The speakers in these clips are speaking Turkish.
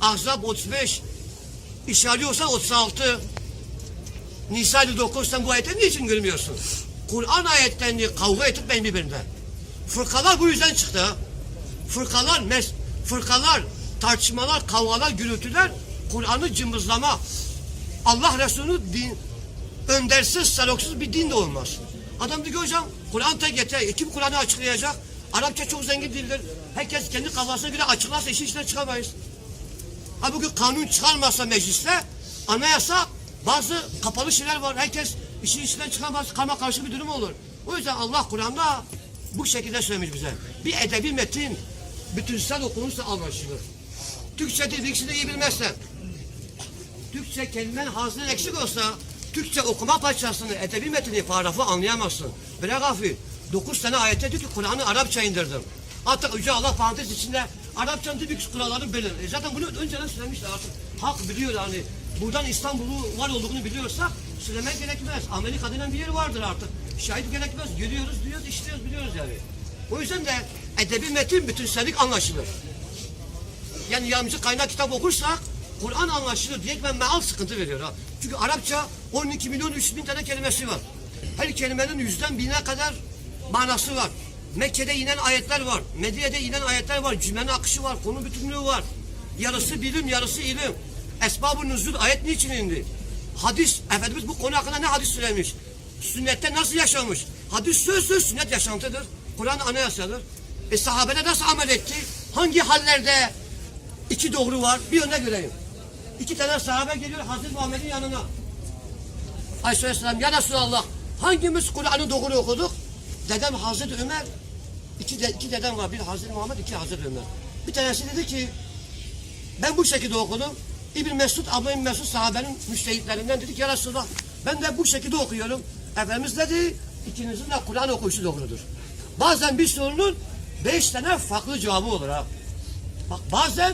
Ahzab 35, İşariyorsa 36, Nisa 59 sen bu ayetleri niçin görmüyorsun? Kur'an ayetlerini kavga edip ben birbirinden. Fırkalar bu yüzden çıktı. Fırkalar, mes, fırkalar, tartışmalar, kavgalar, gürültüler, Kur'an'ı cımbızlama. Allah Resulü din, öndersiz, saloksuz bir din de olmaz. Adam diyor hocam Kur'an tek yeter. E, Kim Kur'an'ı açıklayacak? Arapça çok zengin dildir. Herkes kendi kafasına göre açıklarsa işin içinden çıkamayız. Ha bugün kanun çıkarmazsa mecliste anayasa bazı kapalı şeyler var. Herkes işin içinden çıkamaz. Karma karşı bir durum olur. O yüzden Allah Kur'an'da bu şekilde söylemiş bize. Bir edebi metin bütünsel okunursa anlaşılır. Türkçe dil de iyi bilmezsen Türkçe kelimen hazinen eksik olsa Türkçe okuma parçasını, edebi metni, paragrafı anlayamazsın. Bırak hafif. Dokuz tane ayette diyor ki Kur'an'ı Arapça indirdim. Hatta Yüce Allah parantez içinde Arapçanın bir kurallarını bilir. E zaten bunu önceden söylemişti artık. Halk biliyor yani. Buradan İstanbul'u var olduğunu biliyorsak söylemek gerekmez. Amerika denen bir yer vardır artık. Şahit gerekmez. Görüyoruz, duyuyoruz, işliyoruz, biliyoruz yani. O yüzden de edebi metin bütünsellik anlaşılır yani yardımcı kaynak kitap okursak Kur'an anlaşılır diye ben meal sıkıntı veriyor ha. Çünkü Arapça 12 milyon 3 bin tane kelimesi var. Her kelimenin yüzden bine kadar manası var. Mekke'de inen ayetler var. Medine'de inen ayetler var. Cümlenin akışı var. Konu bütünlüğü var. Yarısı bilim, yarısı ilim. Esbab-ı nüzul ayet niçin indi? Hadis, Efendimiz bu konu hakkında ne hadis söylemiş? Sünnette nasıl yaşamış? Hadis söz söz sünnet yaşantıdır. Kur'an anayasadır. E sahabeler nasıl amel etti? Hangi hallerde İki doğru var. Bir örnek vereyim. İki tane sahabe geliyor Hazreti Muhammed'in yanına. Aleyhisselam ya Resulallah hangimiz Kur'an'ı doğru okuduk? Dedem Hazreti Ömer. İki, de, iki dedem var. Bir Hazreti Muhammed, iki Hazreti Ömer. Bir tanesi dedi ki ben bu şekilde okudum. İbn Mesud, Abdülhamid Mesud sahabenin müştehitlerinden dedi ki ya Resulallah ben de bu şekilde okuyorum. Efendimiz dedi ikinizin de Kur'an okuyuşu doğrudur. Bazen bir sorunun beş tane farklı cevabı olur ha. Bak bazen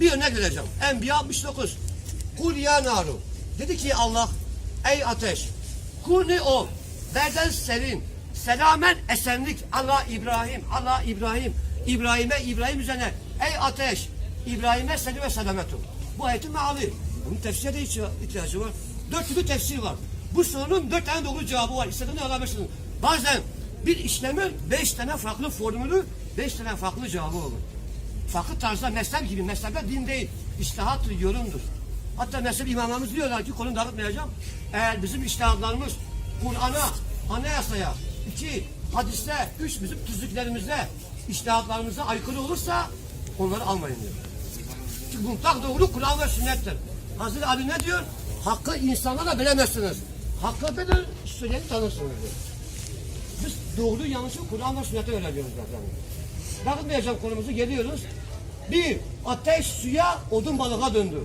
bir örnek vereceğim. Enbiya 69. Kul ya naru. Dedi ki Allah ey ateş kuni ol. Berden serin. Selamen esenlik. Allah İbrahim. Allah İbrahim. İbrahim'e İbrahim üzerine. Ey ateş. İbrahim'e selim ve selamet ol. Bu ayetin meali. Bunun tefsire de ihtiya- ihtiyacı var. Dört türlü tefsir var. Bu sorunun dört tane doğru cevabı var. İstediğini alabilirsiniz. Bazen bir işlemin beş tane farklı formülü, beş tane farklı cevabı olur farklı tarzda mezhep gibi mezhepler din değil. İştihattır, yorumdur. Hatta mezhep imamlarımız diyorlar ki konu dağıtmayacağım. Eğer bizim iştihatlarımız Kur'an'a, anayasaya, iki hadiste, üç bizim tüzüklerimizde, iştihatlarımıza aykırı olursa onları almayın diyor. Çünkü mutlak doğru Kur'an ve sünnettir. Hazreti Ali ne diyor? Hakkı insanlarla bilemezsiniz. Hakkı bilir, söyleyeni tanırsınız diyor. Biz doğru yanlışı Kur'an ve sünnete öğreniyoruz zaten. Dağıtmayacağım konumuzu geliyoruz. Bir, ateş suya, odun balığa döndü.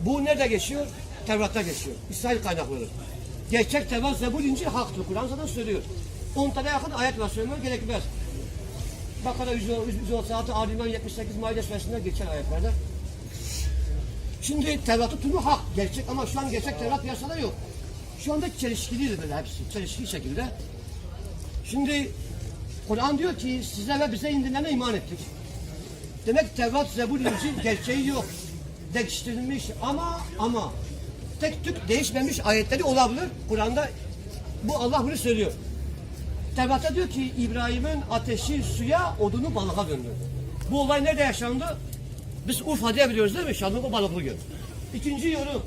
Bu nerede geçiyor? Tevrat'ta geçiyor. İsrail kaynakları. Gerçek Tevrat Zebur İncil haktır. Kur'an zaten söylüyor. 10 tane yakın ayet var söylemeye gerekmez. Bakara 136, Aliman 78, Maide Suresi'nde geçen ayetlerde. Şimdi Tevrat'ın tümü hak, gerçek ama şu an gerçek Tevrat piyasada yok. Şu anda çelişkilidir böyle hepsi, çelişkili şekilde. Şimdi Kur'an diyor ki size ve bize indirilene iman ettik. Demek Tevrat, Zebur, İncil gerçeği yok. Değiştirilmiş ama ama tek tük değişmemiş ayetleri olabilir. Kur'an'da bu Allah bunu söylüyor. Tevrat'ta diyor ki İbrahim'in ateşi suya, odunu balığa döndü. Bu olay nerede yaşandı? Biz Urfa diye biliyoruz değil mi? Şanlıurfa balıklı göl. İkinci yorum.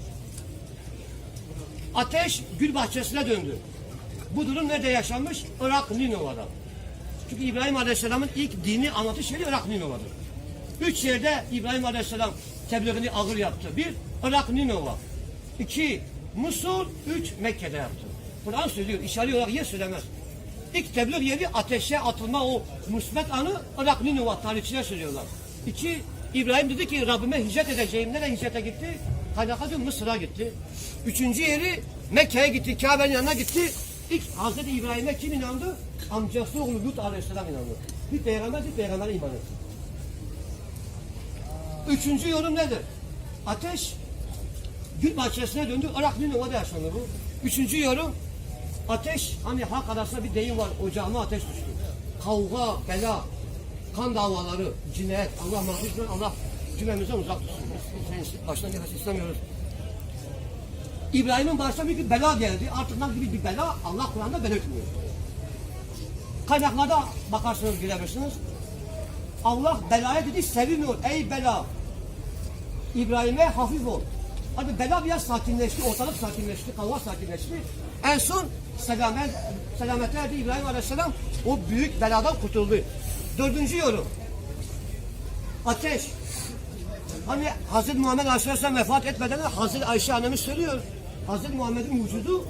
Ateş gül bahçesine döndü. Bu durum nerede yaşanmış? Irak Ninova'da. Çünkü İbrahim Aleyhisselam'ın ilk dini anlatış yeri Irak Ninova'dır. Üç yerde İbrahim Aleyhisselam tebliğini ağır yaptı. Bir, Irak Ninova. İki, Musul. Üç, Mekke'de yaptı. Kur'an söylüyor, işari olarak yer söylemez. İlk tebliğ yeri ateşe atılma o musbet anı Irak Ninova tarihçiler söylüyorlar. İki, İbrahim dedi ki Rabbime hicret edeceğim. Nereye hicrete gitti? Kaynaklar diyor Mısır'a gitti. Üçüncü yeri Mekke'ye gitti. Kabe'nin yanına gitti. İlk Hazreti İbrahim'e kim inandı? Amcası oğlu Lut Aleyhisselam inandı. Bir peygamber bir peygambere iman etti. Üçüncü yorum nedir? Ateş gül bahçesine döndü. Irak Ninova'da yaşandı bu. Üçüncü yorum ateş hani halk arasında bir deyim var. Ocağıma ateş düştü. Kavga, bela, kan davaları, cinayet, Allah mahvetsin, Allah cümlemizden uzak tutsun. Biz baştan istemiyoruz. İbrahim'in başına bir bela geldi. Artık ne gibi bir bela Allah Kur'an'da belirtmiyor. Kaynaklarda bakarsınız görebilirsiniz. Allah belaya dedi sevin ol ey bela. İbrahim'e hafif ol. Hadi bela biraz sakinleşti, ortalık sakinleşti, hava sakinleşti. En son selamet, selamete erdi İbrahim Aleyhisselam o büyük beladan kurtuldu. Dördüncü yorum. Ateş. Hani Hazreti Muhammed Aleyhisselam vefat etmeden Hazreti Ayşe annemiz söylüyor. Hazreti Muhammed'in vücudu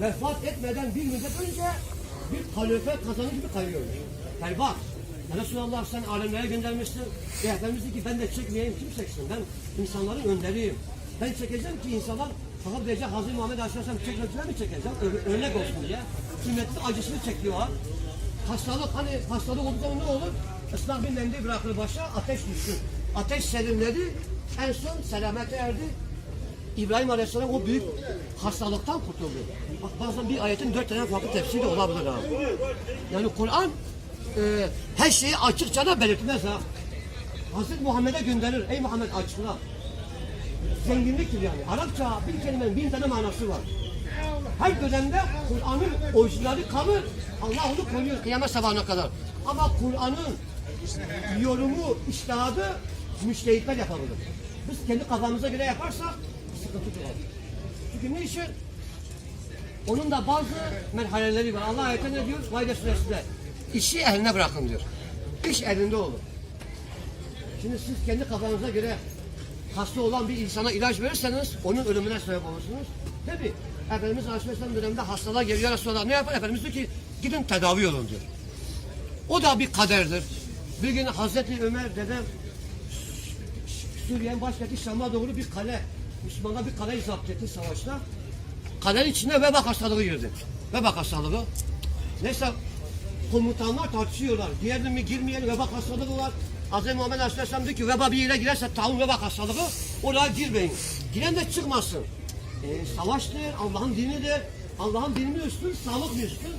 vefat etmeden bir müddet önce bir kalorifer kazanı gibi kayıyormuş. Yani bak, ya Resulallah sen alemlere göndermişsin. Efendimiz dedi ki ben de çekmeyeyim kim çeksin? Ben insanların önderiyim. Ben çekeceğim ki insanlar fakat diyecek Hazreti Muhammed Aleyhisselam çekmekler mi çekeceğim? Ö- örnek olsun diye. Ümmetin acısını çekiyorlar. Hastalık hani hastalık olduğu zaman ne olur? Islak bir mendil bırakılır başa ateş düşsün. Ateş serinledi. En son selamete erdi. İbrahim Aleyhisselam o büyük hastalıktan kurtuldu. Bak bazen bir ayetin dört tane farklı tefsiri olabilir ha. Yani Kur'an e, her şeyi açıkça da belirtmez ha. Hazreti Muhammed'e gönderir. Ey Muhammed açıkla. Zenginliktir yani. Arapça bir kelimenin bin tane manası var. Her dönemde Kur'an'ın orijinali kalır. Allah onu koruyor kıyamet sabahına kadar. Ama Kur'an'ın yorumu, iştihadı müştehitler yapabilir. Biz kendi kafamıza göre yaparsak sıkıntı doğar. Çünkü ne için? Onun da bazı merhaleleri var. Allah ayette ne diyor? Maide suresinde. İşi eline bırakın diyor. İş elinde olur. Şimdi siz kendi kafanıza göre hasta olan bir insana ilaç verirseniz onun ölümüne sebep olursunuz. Tabi Efendimiz Aleyhisselam döneminde hastalar geliyor Resulullah ne yapar? Efendimiz diyor ki gidin tedavi olun diyor. O da bir kaderdir. Bir gün Hazreti Ömer dedem Suriye'nin başkenti Şam'a doğru bir kale, Müslümanlar bir kaleyi zapt etti savaşta. Kalenin içine veba hastalığı girdi. Veba hastalığı. Neyse komutanlar tartışıyorlar. Girelim mi girmeyelim veba hastalığı var. Hz. Muhammed Aleyhisselam diyor ki veba bir yere girerse taun veba hastalığı oraya girmeyin. Giren de çıkmasın. E, savaştır, Allah'ın dinidir. Allah'ın dini mi üstün, sağlık mı üstün?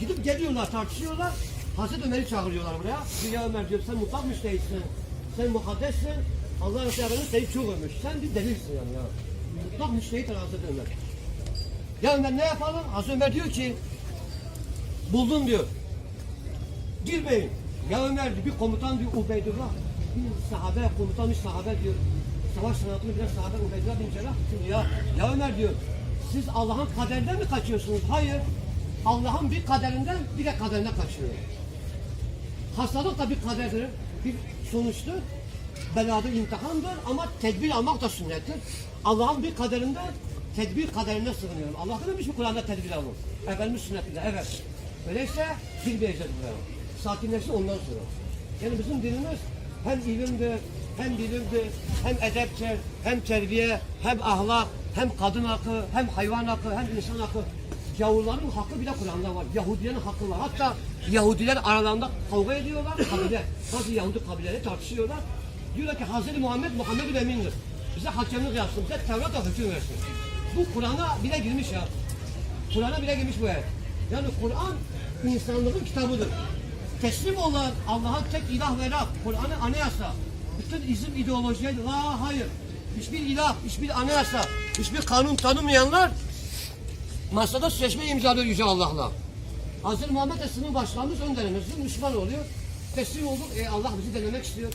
Gidip geliyorlar, tartışıyorlar. Hazreti Ömer'i çağırıyorlar buraya. Diyor, Ya Ömer diyor sen mutlak müştehitsin. Sen mukaddessin. Allah Resulü seni çok övmüş. Sen bir delilsin yani ya. Mutlak müştehit Hazreti Ömer. Ya Ömer ne yapalım? Hazreti Ömer diyor ki buldum diyor. Girmeyin. Ya Ömer diyor, bir komutan diyor Ubeydullah. Bir sahabe komutan bir sahabe diyor. Savaş sanatını bilen sahabe Ubeydullah bin Cerrah diyor ya. Ya Ömer diyor. Siz Allah'ın kaderinden mi kaçıyorsunuz? Hayır. Allah'ın bir kaderinden bir de kaderinden kaçıyor. Hastalık da bir kaderdir. Bir sonuçtur. Beladır, imtihandır ama tedbir almak da sünnettir. Allah'ın bir kaderinde tedbir kaderine sığınıyorum. Allah demiş mi Kur'an'da tedbir alın? Efendimiz sünnetinde evet. Öyleyse girmeyeceğiz buraya. Sakinleşsin ondan sonra. Yani bizim dinimiz hem ilimdir, hem bilimdir, hem edeptir, hem terbiye, hem ahlak, hem kadın hakkı, hem hayvan hakkı, hem insan hakkı. Yavruların hakkı bile Kur'an'da var. Yahudilerin hakkı var. Hatta Yahudiler aralarında kavga ediyorlar. Kabile, bazı Yahudi kabileleri tartışıyorlar. Diyorlar ki Hazreti Muhammed Muhammed'in emindir. Bize hakemlik yapsın, bize Tevrat'la hüküm versin. Bu Kur'an'a bile girmiş ya. Kur'an'a bile girmiş bu ayet. Yani Kur'an insanlığın kitabıdır Teslim olan Allah'a tek ilah ve Rab, Kur'an'ı anayasa. Bütün izim ideolojiye la hayır. Hiçbir ilah, hiçbir anayasa, hiçbir kanun tanımayanlar masada sözleşme imzalıyor Yüce Allah'la. Hazreti Muhammed Esse'nin başlangıç önderimizdir, Müslüman oluyor. Teslim olduk, e, Allah bizi denemek istiyor.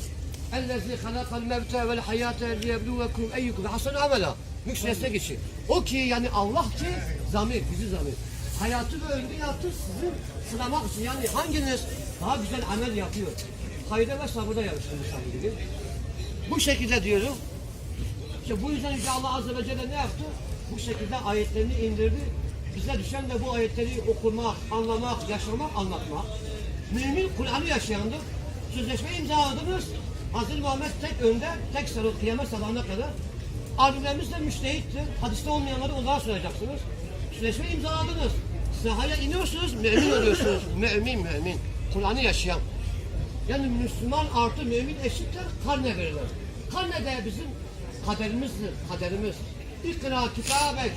اَلَّذِي خَلَقَ الْمَوْتَ وَالْحَيَاةَ لِيَبْلُوَكُمْ اَيُّكُمْ حَسَنُ عَمَلًا Müşresine geçiyor. O ki yani Allah ki zamir, bizi zamir. Hayatı ve ölümü yaptı sizin sınamak için. Yani hanginiz daha güzel amel yapıyor? Hayırda ve sabırda insan gibi. Bu şekilde diyorum. İşte bu yüzden Yüce Allah Azze ve Celle ne yaptı? Bu şekilde ayetlerini indirdi. Bize düşen de bu ayetleri okumak, anlamak, yaşamak, anlatmak. Mümin Kur'an'ı yaşayandır. Sözleşme imzaladınız. Hazreti Muhammed tek önde, tek sarı kıyamet sabahına kadar. Alimlerimiz de müştehittir. Hadiste olmayanları onlara soracaksınız. Sözleşme imzaladınız. Sahaya iniyorsunuz, mümin oluyorsunuz. mümin, mümin. Kur'an'ı yaşayan. Yani Müslüman artı mümin eşittir, karne verilir. Karne de bizim kaderimizdir, kaderimiz. İkra kitabek.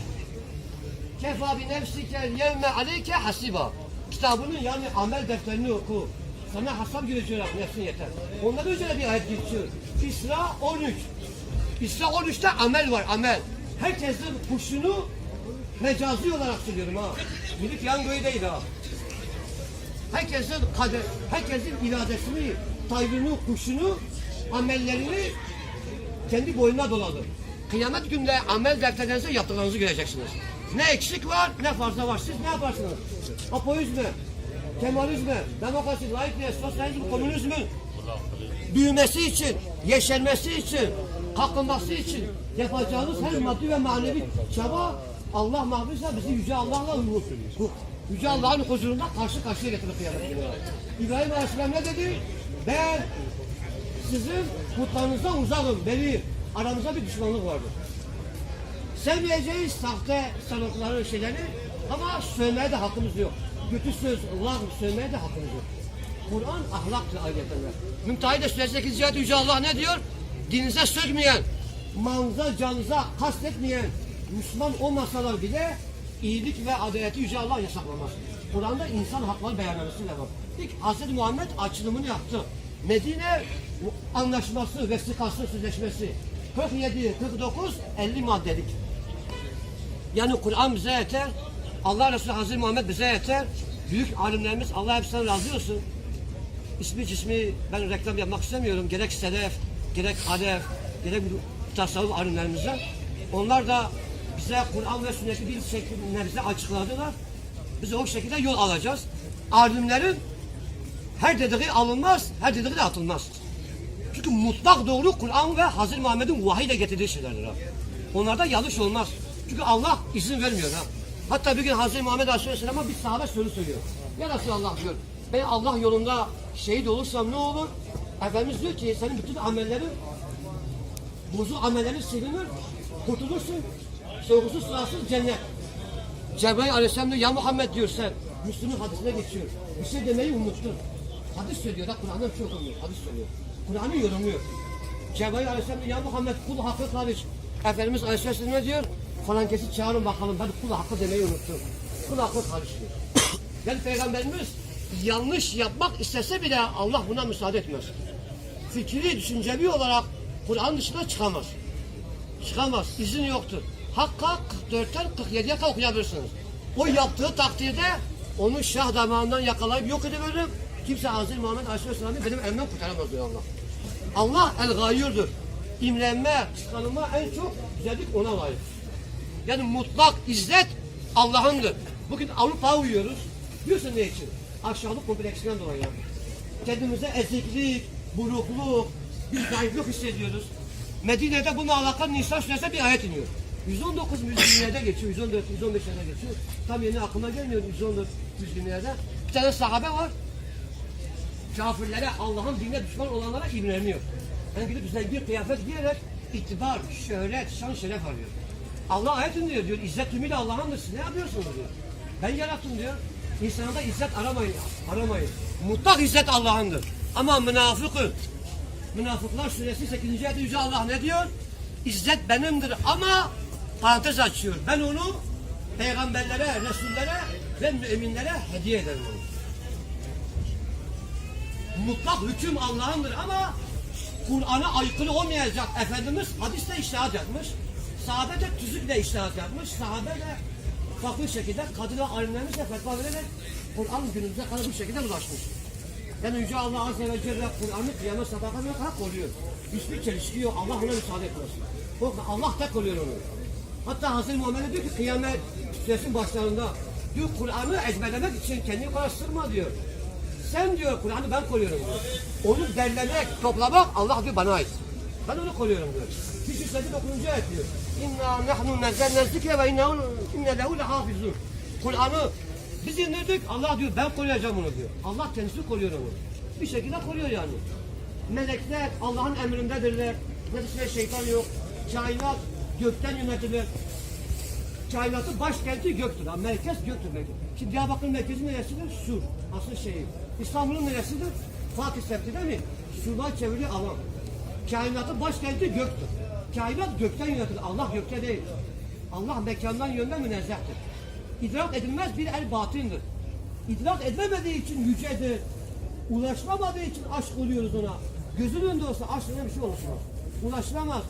Kefa bi nefsike yevme aleyke hasiba. Kitabını yani amel defterini oku. Sana hasap göreceği nefsin yeter. Ondan önce bir ayet geçiyor. İsra 13. İsra 13'te amel var amel. Herkesin kuşunu mecazi olarak söylüyorum ha. Milli piyangoyu değil ha. Herkesin kader, herkesin iradesini, tayrını, kuşunu, amellerini kendi boynuna doladı. Kıyamet günde amel defterlerinize yaptıklarınızı göreceksiniz. Ne eksik var, ne fazla var. Siz ne yaparsınız? Apoizmi, Kemalizmi, demokrasi, laikliğe, sosyalizm, komünizmin büyümesi için, yeşermesi için, kalkınması için yapacağınız her maddi ve manevi çaba Allah mahvisa bizi Yüce Allah'la uyur. Yüce Allah'ın huzurunda karşı karşıya getirir kıyamet. İbrahim Aleyhisselam ne dedi? Ben sizin putlarınızdan uzakım, beri. Aramızda bir düşmanlık vardır. Sevmeyeceğiz sahte sanatları şeyleri ama söylemeye de hakkımız yok. Kötü söz, Allah söylemeye de hakkımız yok. Kur'an ahlaktır ayetler. Mümtahide 8. ayet Yüce Allah ne diyor? Dininize sökmeyen, malınıza, canınıza kastetmeyen Müslüman olmasalar bile iyilik ve adaleti Yüce Allah yasaklamaz. Kur'an'da insan hakları beyanlaması da var. İlk Hz. Muhammed açılımını yaptı. Medine anlaşması, vesikası, sözleşmesi 47, 49, 50 maddelik. Yani Kur'an bize yeter. Allah Resulü Hazreti Muhammed bize yeter. Büyük alimlerimiz Allah hepsinden razı olsun. İsmi cismi ben reklam yapmak istemiyorum. Gerek Selef, gerek Alef, gerek tasavvuf alimlerimize. Onlar da bize Kur'an ve sünneti bir şekilde açıkladılar. Biz o şekilde yol alacağız. Alimlerin her dediği alınmaz, her dediği de atılmaz. Çünkü mutlak doğru Kur'an ve Hazreti Muhammed'in vahiyle getirdiği şeylerdir ha. Onlarda yanlış olmaz. Çünkü Allah izin vermiyor ha. Hatta bir gün Hazreti Muhammed Aleyhisselam'a bir sahabe soru söylüyor. Ya Resulallah diyor. Ben Allah yolunda şehit olursam ne olur? Efendimiz diyor ki senin bütün amellerin bozuk amellerin silinir. Kurtulursun. Sorgusuz sırasız cennet. Cebrail Aleyhisselam diyor ya Muhammed diyor sen. Müslüm'ün hadisine geçiyor. Bir şey demeyi unuttun. Hadis söylüyor da Kur'an'dan çok okumuyor. Hadis söylüyor. Kur'an'ı yorumluyor. Cebrail Aleyhisselam diyor ya Muhammed kul hakkı karış. Efendimiz Aleyhisselam ne diyor? Falan kesi çağırın bakalım ben kul hakkı demeyi unuttum. Kul hakkı karışıyor. yani Peygamberimiz yanlış yapmak istese bile Allah buna müsaade etmez. Fikri, düşüncevi olarak Kur'an dışına çıkamaz. Çıkamaz. İzin yoktur. Hakka 44'ten 47'ye kadar okuyabilirsiniz. O yaptığı takdirde onu şah damağından yakalayıp yok ediveririm. Kimse Hazreti Muhammed Aleyhisselam'ı benim elimden kurtaramaz diyor Allah. Allah el gayyurdur. İmrenme, kıskanılma en çok güzellik ona layık. Yani mutlak izzet Allah'ındır. Bugün Avrupa'ya uyuyoruz. Biliyorsun ne için? Aşağılık kompleksinden dolayı. Kendimize eziklik, burukluk, bir zayıflık hissediyoruz. Medine'de bununla alakalı Nisan suresinde bir ayet iniyor. 119 müzgünlerde geçiyor, 114, 115'lerde geçiyor. Tam yeni aklıma gelmiyor 114 müzgünlerde. Bir tane sahabe var. Kafirlere, Allah'ın dinine düşman olanlara imreniyor. Yani gidip zengin kıyafet giyerek itibar, şöhret, şan, şeref arıyor. Allah ayet indiriyor diyor. İzzet ümidi Allah'ındır. Ne yapıyorsunuz diyor. Ben yarattım diyor. İnsanda izzet aramayın. Aramayın. Mutlak izzet Allah'ındır. Ama münafıkın. Münafıklar suresi 8. ayette Yüce Allah ne diyor? İzzet benimdir ama parantez açıyor. Ben onu peygamberlere, resullere ve müminlere hediye ederim onu. Mutlak hüküm Allah'ındır ama Kur'an'a aykırı olmayacak. Efendimiz hadiste iştihat yapmış. Sahabe de tüzükle iştihat yapmış. Sahabe de farklı şekilde kadın ve alimlerimiz de fetva vererek Kur'an günümüze kadar bu şekilde ulaşmış. Yani Yüce Allah Azze ve Celle Kur'an'ı kıyamet sabahına kadar koruyor. Hiçbir çelişki yok. Allah ona müsaade etmez. Allah tek koruyor onu. Hatta Hazreti Muhammed diyor ki kıyamet suresinin başlarında diyor Kur'an'ı ezberlemek için kendini karıştırma diyor. Sen diyor Kur'an'ı ben koruyorum diyor. Onu derlemek, toplamak Allah diyor bana ait. Ben onu koruyorum diyor. Hiç üstleri dokununca ayet diyor. İnna nahnu nezzelne zikre ve inna inne lehu lehafizun. Kur'an'ı biz indirdik. Allah diyor ben koruyacağım onu diyor. Allah kendisi koruyor onu. Bir şekilde koruyor yani. Melekler Allah'ın emrindedirler. Neticede şeytan yok. Kainat gökten yönetilir. Kainatın başkenti göktür. Ha, merkez göktür merkez. Şimdi Diyarbakır'ın merkezi neresidir? Sur. Asıl şehir. İstanbul'un neresidir? Fatih Septi değil mi? Surdan çeviriyor alan. Kainatın başkenti göktür. Kainat gökten yönetilir. Allah gökte değil. Allah mekandan yönden münezzehtir. İdrak edilmez bir el batındır. İdrak edilmemediği için yücedir, Ulaşılamadığı için aşk oluyoruz ona. Gözünün önünde olsa aşk ne bir şey olursun. Ulaşılamaz.